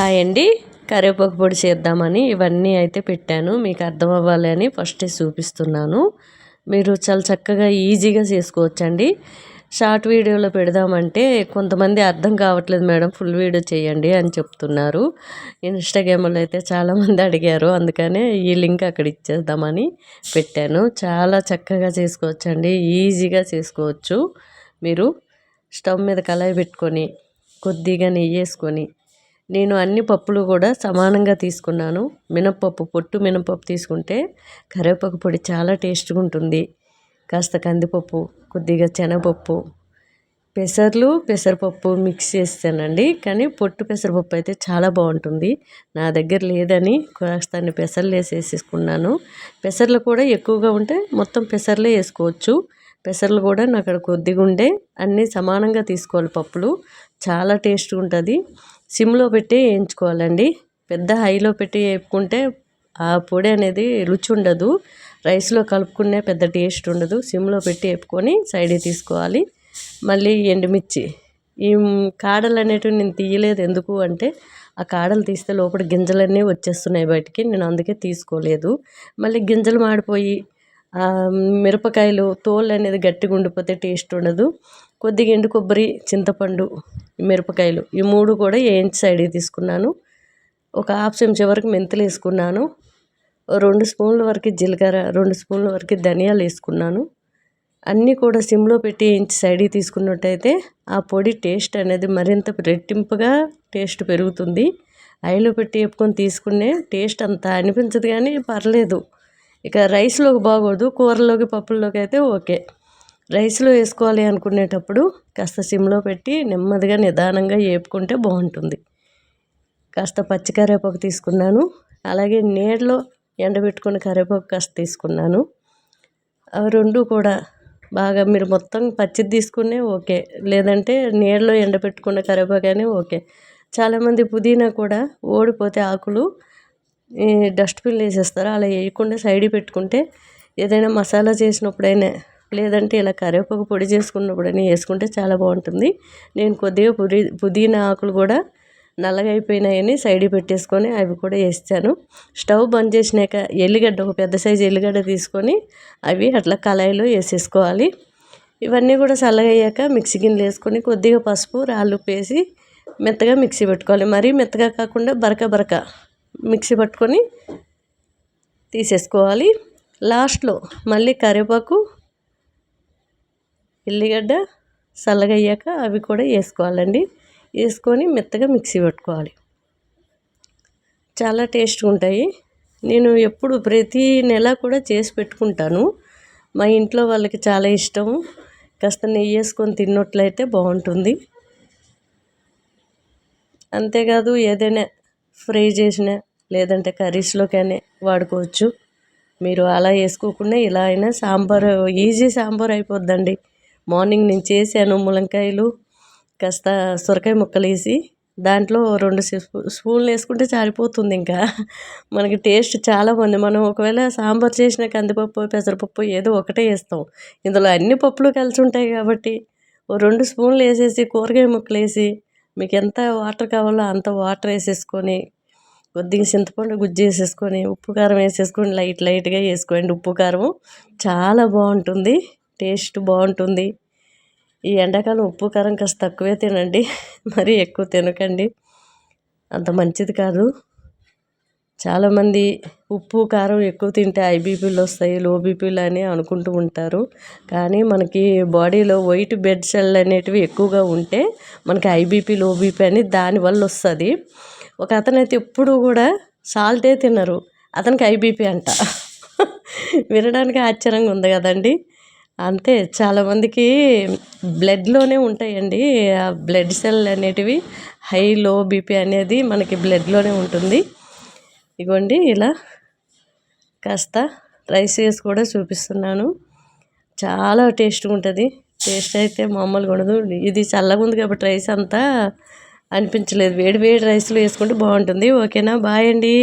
Hi అండి. కరివేపాకు పొడి చేద్దామని ఇవన్నీ అయితే పెట్టాను. మీకు అర్థం అవ్వాలి అని ఫస్టే చూపిస్తున్నాను. మీరు చాలా చక్కగా ఈజీగా చేసుకోవచ్చండి. షార్ట్ వీడియోలో పెడదామంటే కొంతమంది అర్థం కావట్లేదు మేడం ఫుల్ వీడియో చేయండి అని చెప్తున్నారు. ఇన్స్టాగ్రామ్లో అయితే చాలామంది అడిగారు అందుకనే ఈ లింక్ అక్కడ ఇచ్చేద్దామని పెట్టాను. చాలా చక్కగా చేసుకోవచ్చండి ఈజీగా చేసుకోవచ్చు. మీరు స్టవ్ మీద కళాయి పెట్టుకొని కొద్దిగా నెయ్యి వేసుకొని నేను అన్ని పప్పులు కూడా సమానంగా తీసుకున్నాను. మినప్పప్పు పొట్టు మినపప్పు తీసుకుంటే కరివేపాకు పొడి చాలా టేస్ట్గా ఉంటుంది. కాస్త కందిపప్పు కొద్దిగా శనగపప్పు పెసర్లు పెసరపప్పు మిక్స్ చేస్తానండి. కానీ పొట్టు పెసరపప్పు అయితే చాలా బాగుంటుంది. నా దగ్గర లేదని కాస్త పెసర్లు వేసేసుకున్నాను పెసర్లు కూడా ఎక్కువగా ఉంటే మొత్తం పెసర్లే వేసుకోవచ్చు. పెసర్లు కూడా నాకు అక్కడ కొద్దిగా ఉండే అన్నీ సమానంగా తీసుకోవాలి పప్పులు. చాలా టేస్ట్గా ఉంటుంది. సిమ్లో పెట్టి వేయించుకోవాలండి. పెద్ద హైలో పెట్టి వేపుకుంటే ఆ పొడి అనేది రుచి ఉండదు రైస్లో కలుపుకునే పెద్ద టేస్ట్ ఉండదు. సిమ్లో పెట్టి వేపుకొని సైడ్ తీసుకోవాలి. మళ్ళీ ఎండుమిర్చి. ఈ కాడలు అనేటివి నేను తీయలేదు. ఎందుకు అంటే ఆ కాడలు తీస్తే లోపల గింజలన్నీ వచ్చేస్తున్నాయి బయటికి. నేను అందుకే తీసుకోలేదు. మళ్ళీ గింజలు మాడిపోయి మిరపకాయలు తోలు అనేది గట్టిగా ఉండిపోతే టేస్ట్ ఉండదు. కొద్దిగా ఎండు కొబ్బరి చింతపండు మిరపకాయలు ఈ మూడు కూడా వేయించి సైడ్కి తీసుకున్నాను. ఒక హాఫ్ చెంచా వరకు మెంతులు వేసుకున్నాను. రెండు స్పూన్ల వరకు జీలకర్ర రెండు స్పూన్ల వరకు ధనియాలు వేసుకున్నాను. అన్నీ కూడా సిమ్లో పెట్టి వేయించి సైడ్కి తీసుకున్నట్టయితే ఆ పొడి టేస్ట్ అనేది మరింత రెట్టింపుగా టేస్ట్ పెరుగుతుంది. ఆయిల్లో పెట్టి వేపుకొని తీసుకునే టేస్ట్ అంత అనిపించదు కానీ పర్లేదు. ఇక రైస్లోకి బాగోదు కూరలోకి పప్పుల్లోకి అయితే ఓకే. రైస్లో వేసుకోవాలి అనుకునేటప్పుడు కాస్త సిమ్లో పెట్టి నెమ్మదిగా నిదానంగా వేపుకుంటే బాగుంటుంది. కాస్త పచ్చి కరివేపాకు తీసుకున్నాను. అలాగే నీడలో ఎండబెట్టుకున్న కరివేపాకు కాస్త తీసుకున్నాను. అవి రెండు కూడా బాగా మీరు మొత్తం పచ్చిది తీసుకునే ఓకే. లేదంటే నీడలో ఎండబెట్టుకున్న కరివేపాకు కానీ ఓకే. చాలామంది పుదీనా కూడా ఓడిపోతే ఆకులు డస్ట్బిన్లో వేసేస్తారు అలా వేయకుండా సైడ్ పెట్టుకుంటే ఏదైనా మసాలా చేసినప్పుడైనా లేదంటే ఇలా కరివేపాకు పొడి చేసుకున్నప్పుడైనా వేసుకుంటే చాలా బాగుంటుంది. నేను కొద్దిగా పుదీ పుదీనా ఆకులు కూడా నల్లగా అయిపోయినాయని సైడ్ పెట్టేసుకొని అవి కూడా వేస్తాను. స్టవ్ బంద్ చేసినాక ఎల్లిగడ్డ ఒక పెద్ద సైజు ఎల్లిగడ్డ తీసుకొని అవి అట్లా కళాయిలో వేసేసుకోవాలి. ఇవన్నీ కూడా చల్లగయ్యాక మిక్సీ గిన్నెలు వేసుకొని కొద్దిగా పసుపు రాళ్ళు వేసి మెత్తగా మిక్సీ పెట్టుకోవాలి. మరీ మెత్తగా కాకుండా బరక బరక మిక్సీ పట్టుకొని తీసేసుకోవాలి. లాస్ట్లో మళ్ళీ కరివేపాకు ఎల్లిగడ్డ చల్లగయ్యాక అవి కూడా వేసుకోవాలండి. వేసుకొని మెత్తగా మిక్సీ పెట్టుకోవాలి. చాలా టేస్ట్గా ఉంటాయి. నేను ఎప్పుడు ప్రతి నెల కూడా చేసి పెట్టుకుంటాను. మా ఇంట్లో వాళ్ళకి చాలా ఇష్టం. కాస్త నెయ్యి వేసుకొని తిన్నట్లయితే బాగుంటుంది. అంతేకాదు ఏదైనా ఫ్రై చేసిన లేదంటే కర్రీస్లోకైనా వాడుకోవచ్చు. మీరు అలా వేసుకోకుండా ఇలా అయినా సాంబార్ ఈజీ సాంబార్ అయిపోద్దండి. మార్నింగ్ నేను చేశాను ములంకాయలు కాస్త సొరకాయ ముక్కలు వేసి దాంట్లో రెండు స్పూన్లు వేసుకుంటే సరిపోతుంది ఇంకా. మనకి టేస్ట్ చాలా బాగుంది. మనం ఒకవేళ సాంబార్ చేసిన కందిపప్పు పెసరపప్పు ఏదో ఒకటే వేస్తాం. ఇందులో అన్ని పప్పులు కలిసి ఉంటాయి కాబట్టి ఓ రెండు స్పూన్లు వేసేసి కూరగాయ ముక్కలు వేసి మీకు ఎంత వాటర్ కావాలో అంత వాటర్ వేసేసుకొని కొద్దిగా చింతపండు గుజ్జు వేసేసుకొని ఉప్పు కారం వేసేసుకొని లైట్ లైట్గా వేసుకోండి ఉప్పు కారం చాలా బాగుంటుంది టేస్ట్ బాగుంటుంది. ఈ ఎండాకాలం ఉప్పు కారం కాస్త తక్కువే తినండి మరీ ఎక్కువ తినకండి. అంత మంచిది కాదు. చాలామంది ఉప్పు కారం ఎక్కువ తింటే ఐబీపీలు వస్తాయి లో బీపీలు అని అనుకుంటూ ఉంటారు. కానీ మనకి బాడీలో వైట్ బెడ్ సెల్ అనేటివి ఎక్కువగా ఉంటే మనకి ఐబీపీ లో బీపీ అని దానివల్ల వస్తుంది. ఒక అతనైతే ఎప్పుడు కూడా సాల్టే తినరు. అతనికి ఐబీపీ అంట. వినడానికి ఆశ్చర్యంగా ఉంది కదండి. అంతే చాలామందికి బ్లడ్లోనే ఉంటాయండి. ఆ బ్లడ్ సెల్ అనేటివి హై లో బీపీ అనేది మనకి బ్లడ్లోనే ఉంటుంది. ఇగోండి ఇలా కాస్త రైస్ వేసి కూడా చూపిస్తున్నాను. చాలా టేస్ట్గా ఉంటుంది. టేస్ట్ అయితే మామూలుగా ఉండదు. ఇది చల్లగా ఉంది కాబట్టి రైస్ అంతా అనిపించలేదు. వేడి వేడి రైస్లో వేసుకుంటే బాగుంటుంది. ఓకేనా? బాయ్ అండి.